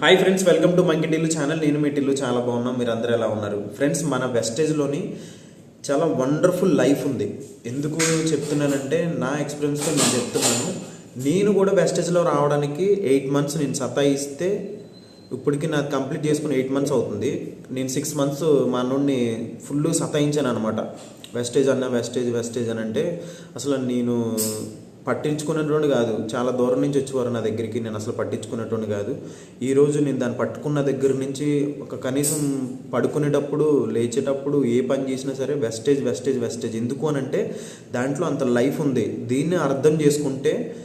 Hi friends welcome to monkey Tillu channel నేను మీ టిల్లు చాలా బాగున్నాం. మీరు అందరూ ఎలా ఉన్నారు? ఫ్రెండ్స్ మన వెస్టేజ్లోని చాలా వండర్ఫుల్ లైఫ్ ఉంది. ఎందుకు చెప్తున్నానంటే నా ఎక్స్పీరియన్స్తో నేను చెప్తున్నాను. నేను కూడా వెస్టేజ్లో రావడానికి ఎయిట్ మంత్స్ నేను సతాయిస్తే ఇప్పటికి నాకు కంప్లీట్ చేసుకుని ఎయిట్ మంత్స్ అవుతుంది. నేను సిక్స్ మంత్స్ మా నుండి ఫుల్ సతాయించాను అనమాట వెస్టేజ్ అన్న వెస్టేజ్ వెస్టేజ్ అని అంటే అసలు నేను పట్టించుకునేటువంటి కాదు. చాలా దూరం నుంచి వచ్చేవారు నా దగ్గరికి. నేను అసలు పట్టించుకునేటువంటి కాదు. ఈరోజు నేను దాన్ని పట్టుకున్న దగ్గర నుంచి ఒక కనీసం పడుకునేటప్పుడు లేచేటప్పుడు ఏ పని చేసినా సరే వెస్టేజ్ వెస్టేజ్ వెస్టేజ్ ఎందుకు అని అంటే దాంట్లో అంత లైఫ్ ఉంది. దీన్ని అర్థం చేసుకుంటే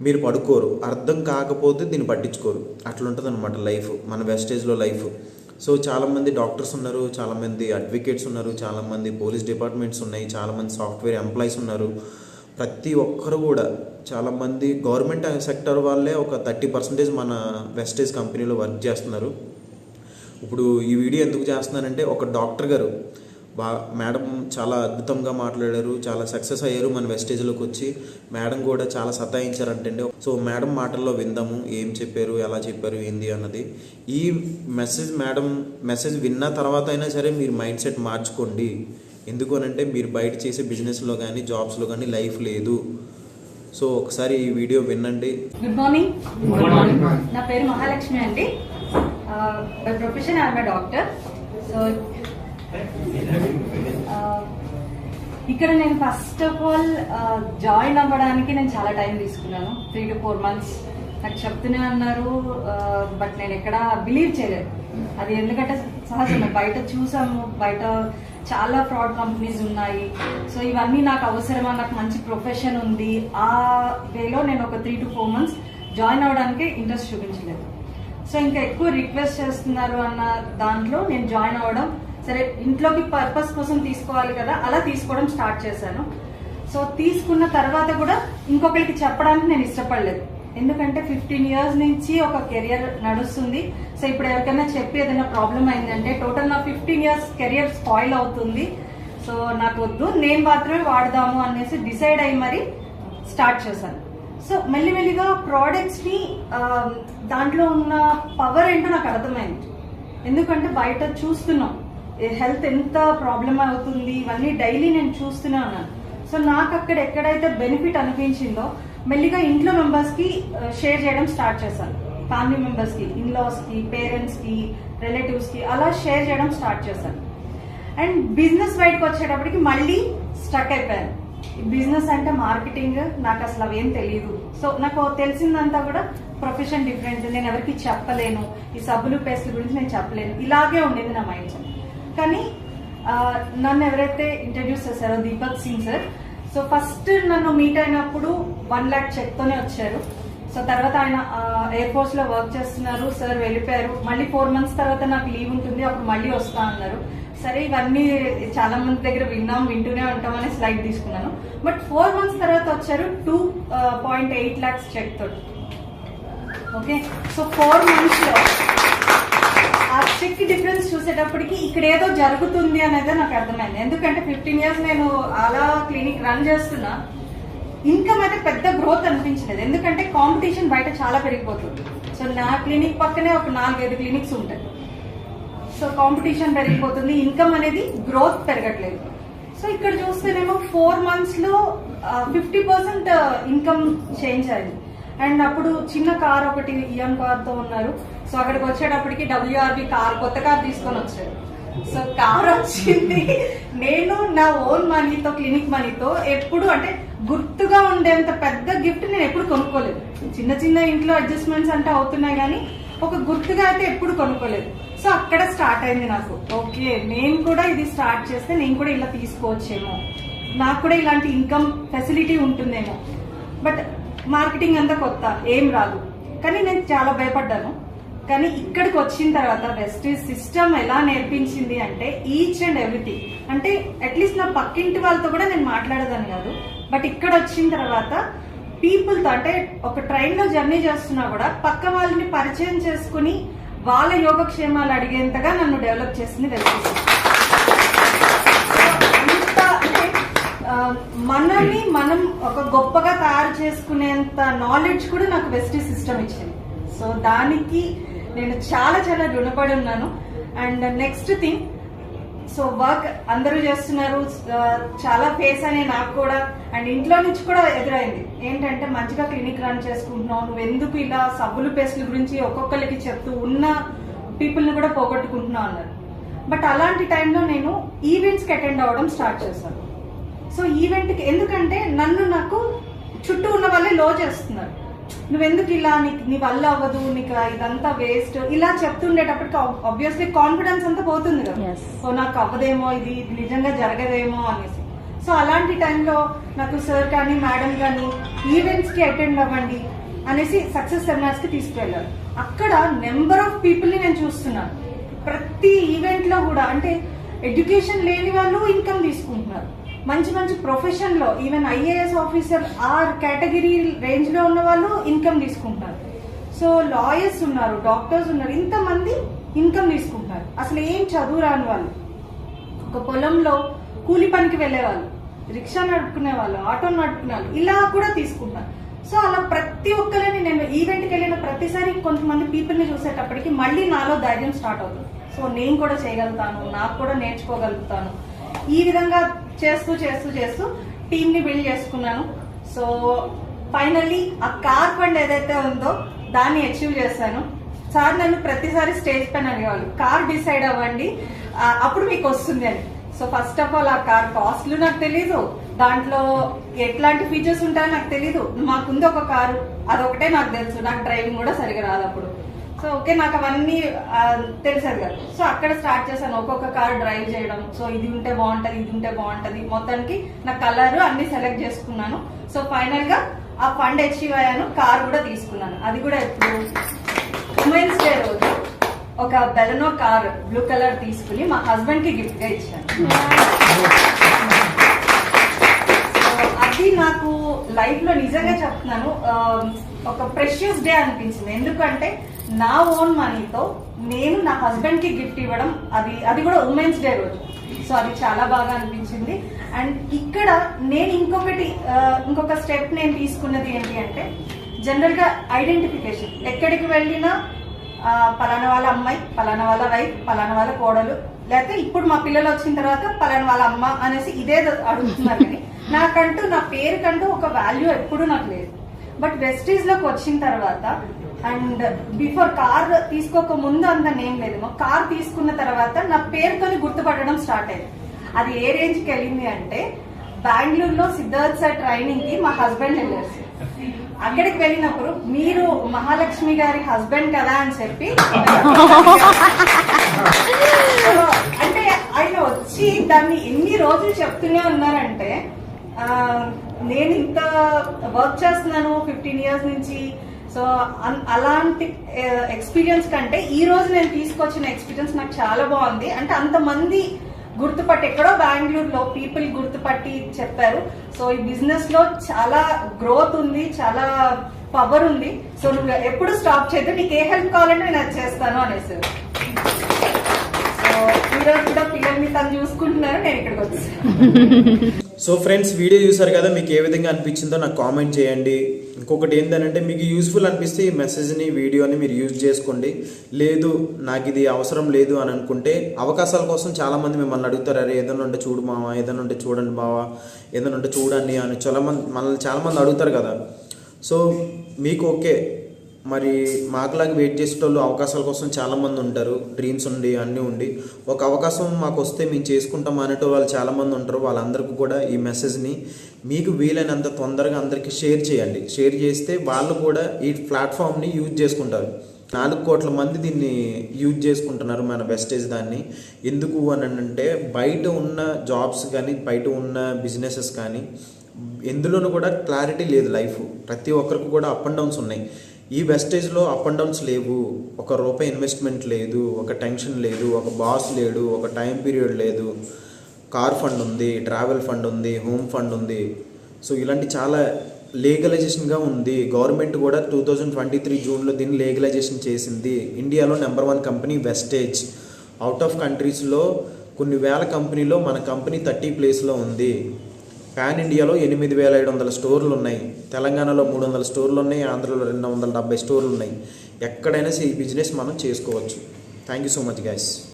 మీరు పడుకోరు. అర్థం కాకపోతే దీన్ని పట్టించుకోరు. అట్లా ఉంటుంది అనమాట లైఫ్ మన వెస్టేజ్లో లైఫ్ సో చాలామంది డాక్టర్స్ ఉన్నారు. చాలామంది అడ్వకేట్స్ ఉన్నారు. చాలామంది పోలీస్ డిపార్ట్మెంట్స్ ఉన్నాయి. చాలామంది సాఫ్ట్వేర్ ఎంప్లాయీస్ ఉన్నారు. ప్రతి ఒక్కరు కూడా చాలామంది గవర్నమెంట్ సెక్టర్ వాళ్ళే ఒక థర్టీ పర్సెంటేజ్ మన వెస్టేజ్ కంపెనీలో వర్క్ చేస్తున్నారు. ఇప్పుడు ఈ వీడియో ఎందుకు చేస్తున్నానంటే ఒక డాక్టర్ గారు బా మేడం చాలా అద్భుతంగా మాట్లాడారు చాలా సక్సెస్ అయ్యారు మన వెస్టేజ్లోకి వచ్చి. మేడం కూడా చాలా సతాయించారంటండి. సో మేడం మాటల్లో విందాము ఏం చెప్పారు ఎలా చెప్పారు ఏంది అన్నది. ఈ మెసేజ్ మేడం మెసేజ్ విన్న తర్వాత అయినా సరే మీరు మైండ్ సెట్ మార్చుకోండి. ఎందుకు అనంటే మీరు బయట చేసే బిజినెస్లో కానీ జాబ్స్లో కానీ లైఫ్ లేదు. సో ఒకసారి ఈ వీడియో వినండి గుడ్ మార్నింగ్ నా పేరు మహాలక్ష్మి అండి. Profession I'm doctor. సో ఇక్కడ నేను ఫస్ట్ ఆఫ్ ఆల్ జాయిన్ అవ్వడానికి నేను చాలా టైం తీసుకున్నాను. త్రీ టు ఫోర్ మంత్స్ నాకు చెప్తూనే అన్నారు. బట్ నేను ఎక్కడ బిలీవ్ చేయలేదు. అది ఎందుకంటే సహజం బయట చూసాము. బయట చాలా ఫ్రాడ్ కంపెనీస్ ఉన్నాయి. సో ఇవన్నీ నాకు అవసరమా? నాకు మంచి ప్రొఫెషన్ ఉంది. ఆ వేలో నేను ఒక three to four months join అవ్వడానికి ఇంట్రెస్ట్ చూపించలేదు. సో ఇంకా ఎక్కువ రిక్వెస్ట్ చేస్తున్నారు అన్న దాంట్లో నేను జాయిన్ అవ్వడం సరే ఇంట్లోకి పర్పస్ కోసం తీసుకోవాలి కదా? అలా తీసుకోవడం స్టార్ట్ చేశాను. సో తీసుకున్న తర్వాత కూడా ఇంకొకరికి చెప్పడానికి నేను ఇష్టపడలేదు. ఎందుకంటే ఫిఫ్టీన్ ఇయర్స్ నుంచి ఒక కెరియర్ నడుస్తుంది. సో ఇప్పుడు ఎవరికైనా చెప్పి ఏదైనా ప్రాబ్లం అయిందంటే టోటల్ నా ఫిఫ్టీన్ ఇయర్స్ కెరియర్ స్పాయిల్ అవుతుంది. సో నాకు వద్దు నేను మాత్రమే వాడదాము అనేసి డిసైడ్ అయ్యి మరి స్టార్ట్ చేశాను. సో మెల్లిమెల్లిగా ప్రోడక్ట్స్ని దాంట్లో ఉన్న పవర్ ఏంటో నాకు అర్థమైంది. ఎందుకంటే బయట చూస్తున్నాం హెల్త్ ఎంత ప్రాబ్లం అవుతుంది ఇవన్నీ డైలీ నేను చూస్తూనే ఉన్నాను సో నాకు అక్కడ ఎక్కడైతే బెనిఫిట్ అనిపించిందో మెల్లిగా ఇంట్లో మెంబర్స్కి షేర్ చేయడం స్టార్ట్ చేశాను. ఫ్యామిలీ మెంబర్స్కి ఇన్లాస్కి పేరెంట్స్కి రిలేటివ్స్కి అలా షేర్ చేయడం స్టార్ట్ చేశాను. అండ్ బిజినెస్ బయటకు వచ్చేటప్పటికి మళ్ళీ స్టక్ అయిపోయాను. బిజినెస్ అంటే మార్కెటింగ్ నాకు అసలు అవేం తెలియదు సో నాకు తెలిసిందంతా కూడా ప్రొఫెషన్ డిఫరెంట్ నేను ఎవరికి చెప్పలేను. ఈ సబ్బులు పేస్ట్ల గురించి నేను చెప్పలేను. ఇలాగే ఉండేది నా మైండ్ కానీ నన్ను ఎవరైతే ఇంట్రడ్యూస్ చేశారో Deepak Singh sir so first నన్ను మీట్ అయినప్పుడు వన్ ల్యాక్ చెక్తోనే వచ్చారు. సో తర్వాత ఆయన ఎయిర్ ఫోర్స్లో వర్క్ చేస్తున్నారు. సార్ వెళ్ళిపోయారు. మళ్ళీ ఫోర్ మంత్స్ తర్వాత నాకు లీవ్ ఉంటుంది. అప్పుడు మళ్ళీ వస్తా అన్నారు. సరే ఇవన్నీ చాలా మంది దగ్గర విన్నాం వింటూనే ఉంటాం అనే స్లైడ్ తీసుకున్నాను. బట్ ఫోర్ మంత్స్ తర్వాత వచ్చారు two point eight lakhs check తోటి ఓకే సో ఫోర్ మంత్స్లో ఆ స్టిక్ డిఫరెన్స్ చూసేటప్పటికి ఇక్కడ ఏదో జరుగుతుంది అనేది నాకు అర్థమైంది. ఎందుకంటే ఫిఫ్టీన్ ఇయర్స్ నేను అలా క్లినిక్ రన్ చేస్తున్నా ఇన్కమ్ అయితే పెద్ద గ్రోత్ అనిపించలేదు. ఎందుకంటే కాంపిటీషన్ బయట చాలా పెరిగిపోతుంది. సో నా క్లినిక్ పక్కనే ఒక నాలుగైదు క్లినిక్స్ ఉంటాయి. సో కాంపిటీషన్ పెరిగిపోతుంది ఇన్కమ్ అనేది గ్రోత్ పెరగట్లేదు. సో ఇక్కడ చూస్తేనేమో ఫోర్ మంత్స్లో ఫిఫ్టీ పర్సెంట్ ఇన్కమ్ చేంజ్ అయింది. అండ్ అప్పుడు చిన్న కార్ ఒకటి ఇఎం కార్తో ఉన్నారు. సో అక్కడికి వచ్చేటప్పటికి డబ్ల్యూఆర్బి కార్ కొత్త కార్ తీసుకొని వచ్చారు. సో కార్ వచ్చింది. నేను నా ఓన్ మనీతో క్లినిక్ మనీతో ఎప్పుడు అంటే గుర్తుగా ఉండేంత పెద్ద గిఫ్ట్ నేను ఎప్పుడు కొనుక్కోలేదు. చిన్న చిన్న ఇంట్లో అడ్జస్ట్మెంట్స్ అంటే అవుతున్నాయి కానీ ఒక గుర్తుగా అయితే ఎప్పుడు కొనుక్కోలేదు. సో అక్కడ స్టార్ట్ అయింది నాకు. ఓకే నేను కూడా ఇది స్టార్ట్ చేస్తే నేను కూడా ఇలా తీసుకోవచ్చేమో. నాకు కూడా ఇలాంటి ఇన్కమ్ ఫెసిలిటీ ఉంటుందేమో. బట్ మార్కెటింగ్ అంతా కొత్త ఏం రాదు. కానీ నేను చాలా భయపడ్డాను. కానీ ఇక్కడికి వచ్చిన తర్వాత వెస్టీజ్ సిస్టమ్ ఎలా నేర్పించింది అంటే ఈచ్ అండ్ ఎవ్రీథింగ్ అంటే అట్లీస్ట్ నా పక్కింటి వాళ్ళతో కూడా నేను మాట్లాడేదాన్ని కాదు. బట్ ఇక్కడ వచ్చిన తర్వాత పీపుల్తో అంటే ఒక ట్రైన్లో జర్నీ చేస్తున్నా కూడా పక్క వాళ్ళని పరిచయం చేసుకుని వాళ్ళ యోగక్షేమాలు అడిగేంతగా నన్ను డెవలప్ చేసింది వెస్టీజ్ అంత అంటే మనల్ని మనం ఒక గొప్పగా తయారు చేసుకునేంత నాలెడ్జ్ కూడా నాకు వెస్టీ సిస్టమ్ ఇచ్చింది. సో దానికి నేను చాలా చాలా రుణపడి ఉన్నాను. And next thing so work అందరూ చేస్తున్నారు. చాలా ఫేస్ అని నాకు కూడా అండ్ ఇంట్లో నుంచి కూడా ఎదురైంది. ఏంటంటే మంచిగా క్లినిక్ రన్ చేసుకుంటున్నావు. నువ్వు ఎందుకు ఇలా సబ్బులు పేస్ట్ల గురించి ఒక్కొక్కరికి చెప్తూ ఉన్న పీపుల్ని కూడా పోగొట్టుకుంటున్నావు అన్నారు. బట్ అలాంటి టైంలో నేను ఈవెంట్స్కి అటెండ్ అవ్వడం స్టార్ట్ చేశాను. సో ఈవెంట్కి ఎందుకంటే నన్ను నాకు చుట్టూ ఉన్న వాళ్ళే లో చేస్తున్నారు. నువ్వెందుకు ఇలా నీకు నీ వల్ల అవ్వదు నీకు ఇదంతా వేస్ట్ ఇలా చెప్తుండేటప్పటికి ఆబ్వియస్లీ కాన్ఫిడెన్స్ అంతా పోతుంది కదా. సో నాకు అవ్వదేమో ఇది ఇది నిజంగా జరగదేమో అనేసి. సో అలాంటి టైంలో నాకు సార్ కానీ మేడం కానీ ఈవెంట్స్కి అటెండ్ అవ్వండి అనేసి సక్సెస్ సెమినార్స్కి తీసుకువెళ్ళారు. అక్కడ నెంబర్ ఆఫ్ పీపుల్ని నేను చూస్తున్నాను. ప్రతి ఈవెంట్లో కూడా అంటే ఎడ్యుకేషన్ లేని వాళ్ళు ఇన్కమ్ తీసుకుంటున్నారు. మంచి మంచి ప్రొఫెషన్లో even IAS officer or category రేంజ్లో ఉన్న వాళ్ళు ఇన్కమ్ తీసుకుంటారు. సో లాయర్స్ ఉన్నారు డాక్టర్స్ ఉన్నారు ఇంతమంది ఇన్కమ్ తీసుకుంటారు. అసలు ఏం చదువు రాని వాళ్ళు. ఒక పొలంలో కూలి పనికి వెళ్ళేవాళ్ళు రిక్షా నడుపుకునే వాళ్ళు ఆటో నడుపుకునే వాళ్ళు ఇలా కూడా తీసుకుంటారు. సో అలా ప్రతి ఒక్కరిని నేను ఈవెంట్కి వెళ్ళిన ప్రతిసారి కొంతమంది పీపుల్ని చూసేటప్పటికి మళ్ళీ నాలో ధైర్యం స్టార్ట్ అవుతుంది. సో నేను కూడా చేయగలుగుతాను నాకు కూడా నేర్చుకోగలుగుతాను. ఈ విధంగా చేస్తూ చేస్తూ చేస్తూ టీమ్ని బిల్డ్ చేసుకున్నాను. సో ఫైనల్లీ ఆ కార్ ఫండ్ ఏదైతే ఉందో దాన్ని అచీవ్ చేశాను. సార్ నన్ను ప్రతిసారి స్టేజ్ పైన అనేవాళ్ళు. కార్ డిసైడ్ అవ్వండి. అప్పుడు మీకు వస్తుంది అని. సో ఫస్ట్ ఆఫ్ ఆల్ ఆ కార్ కాస్ట్లు నాకు తెలీదు. దాంట్లో ఎట్లాంటి ఫీచర్స్ ఉంటాయో నాకు తెలీదు. మాకుంది ఒక కారు అదొకటే నాకు తెలుసు. నాకు డ్రైవింగ్ కూడా సరిగా రాదు అప్పుడు. సో ఓకే నాకు అవన్నీ ఆ, తెలిసేది కదా. సో అక్కడ స్టార్ట్ చేశాను ఒక్కొక్క కార్ డ్రైవ్ చేయడం. సో ఇది ఉంటే బాగుంటది ఇది ఉంటే బాగుంటది. మొత్తానికి నా కలర్ అన్ని సెలెక్ట్ చేసుకున్నాను. సో ఫైనల్గా ఆ ఫండ్ అచీవ్ అయ్యాను. కార్ కూడా తీసుకున్నాను. అది కూడా ఎప్పుడు ఉమెన్స్ డే రోజు ఒక బెలనో కార్ బ్లూ కలర్ తీసుకుని మా హస్బెండ్కి గిఫ్ట్గా ఇచ్చాను. అది నాకు లైఫ్లో నిజంగా చెప్తున్నాను. ఒక ప్రెషియస్ డే అనిపించింది. ఎందుకంటే నా ఓన్ మనీతో నేను నా హస్బెండ్కి గిఫ్ట్ ఇవ్వడం అది అది కూడా ఉమెన్స్ డే రోజు. సో అది చాలా బాగా అనిపించింది. అండ్ ఇక్కడ నేను ఇంకొకటి ఇంకొక స్టెప్ నేను తీసుకున్నది ఏంటి అంటే జనరల్గా ఐడెంటిఫికేషన్ ఎక్కడికి వెళ్ళినా పలానా వాళ్ళ అమ్మాయి పలానా వాళ్ళ వైఫ్ పలానా వాళ్ళ కోడలు లేకపోతే ఇప్పుడు మా పిల్లలు వచ్చిన తర్వాత పలానా వాళ్ళ అమ్మ అనేసి ఇదే అడుగుతున్నారు. కానీ నాకంటూ నా పేరుకంటూ ఒక వాల్యూ ఎప్పుడు నాకు లేదు. బట్ వెస్టీజ్లోకి వచ్చిన తర్వాత అండ్ బిఫోర్ కార్ తీసుకోక ముందు అంత నేమ్ లేదు. మా కార్ తీసుకున్న తర్వాత నా పేరుతోని గుర్తుపట్టడం స్టార్ట్ అయింది. అది ఏ రేంజ్కి వెళ్ళింది అంటే బెంగళూరులో సిద్ధార్థ్ సార్ ట్రైనింగ్కి మా హస్బెండ్ వెళ్ళారు. అక్కడికి వెళ్ళినప్పుడు మీరు మహాలక్ష్మి గారి హస్బెండ్ కదా అని చెప్పి అంటే ఆయన వచ్చి దాన్ని ఎన్ని రోజులు చెప్తూనే ఉన్నారంటే నేను ఇంత వర్క్ చేస్తున్నాను ఫిఫ్టీన్ ఇయర్స్ నుంచి. సో అన్- అలాంటి ఎక్స్పీరియన్స్ కంటే ఈ రోజు నేను తీసుకొచ్చిన ఎక్స్పీరియన్స్ నాకు చాలా బాగుంది. అంటే అంతమంది గుర్తుపట్టి ఎక్కడో బెంగళూరులో పీపుల్ గుర్తుపట్టి చెప్పారు. సో ఈ బిజినెస్లో చాలా గ్రోత్ ఉంది చాలా పవర్ ఉంది. సో నువ్వు ఎప్పుడు స్టాప్ చేయదు నీకు ఏ హెల్ప్ కావాలంటే నేను అది చేస్తాను అనేసి. సో ఈరోజు కూడా పిల్లల్ని తను చూసుకుంటున్నారు నేను ఇక్కడికి వచ్చాను సో ఫ్రెండ్స్ వీడియో చూసారు కదా మీకు ఏ విధంగా అనిపించిందో నాకు కామెంట్ చేయండి. ఇంకొకటి ఏంటంటే మీకు యూస్ఫుల్ అనిపిస్తే ఈ మెసేజ్ని వీడియోని మీరు యూజ్ చేసుకోండి. లేదు నాకు ఇది అవసరం లేదు అని అనుకుంటే అవకాశాల కోసం చాలామంది మిమ్మల్ని అడుగుతారు అరే ఏదైనా ఉంటే చూడు మావా ఏదైనా ఉంటే చూడండి బావా ఏదైనా ఉంటే చూడండి అని. చాలా మంది మనల్ని చాలామంది అడుగుతారు కదా. సో మీకు ఓకే మరి మాకులాగా వెయిట్ చేసేటోళ్ళు అవకాశాల కోసం చాలామంది ఉంటారు. డ్రీమ్స్ ఉండి అన్నీ ఉండి. ఒక అవకాశం మాకు వస్తే మేము చేసుకుంటాం అనేటో వాళ్ళు చాలామంది ఉంటారు. వాళ్ళందరికీ కూడా ఈ మెసేజ్ని మీకు వీలైనంత తొందరగా అందరికీ షేర్ చేయండి. షేర్ చేస్తే వాళ్ళు కూడా ఈ ప్లాట్ఫామ్ని యూజ్ చేసుకుంటారు. నాలుగు కోట్ల మంది దీన్ని యూజ్ చేసుకుంటున్నారు మన వెస్టేజ్ దాన్ని. ఎందుకు అని అంటే బయట ఉన్న జాబ్స్ కానీ బయట ఉన్న బిజినెసెస్ కానీ ఎందులోనూ కూడా క్లారిటీ లేదు లైఫ్ ప్రతి ఒక్కరికి కూడా అప్ అండ్ డౌన్స్ ఉన్నాయి. ఈ వెస్టేజ్లో అప్ అండ్ డౌన్స్ లేవు. ఒక రూపాయి ఇన్వెస్ట్మెంట్ లేదు ఒక టెన్షన్ లేదు ఒక బాస్ లేడు ఒక టైం పీరియడ్ లేదు. కార్ ఫండ్ ఉంది ట్రావెల్ ఫండ్ ఉంది హోమ్ ఫండ్ ఉంది. సో ఇలాంటి చాలా లీగలైజేషన్గా ఉంది. గవర్నమెంట్ కూడా టూ థౌజండ్ ట్వంటీ త్రీ జూన్లో దీన్ని లీగలైజేషన్ చేసింది. ఇండియాలో number one company Vestige out of కంట్రీస్లో కొన్ని వేల కంపెనీలో మన కంపెనీ థర్టీ ప్లేస్లో ఉంది. పాన్ ఇండియాలో ఎనిమిది వేల ఏడు వందల స్టోర్లు ఉన్నాయి తెలంగాణలో మూడు వందల స్టోర్లు ఉన్నాయి ఆంధ్రలో రెండు వందల డెబ్బై స్టోర్లు ఉన్నాయి ఎక్కడైనా ఈ బిజినెస్ మనం చేసుకోవచ్చు. Thank you so much guys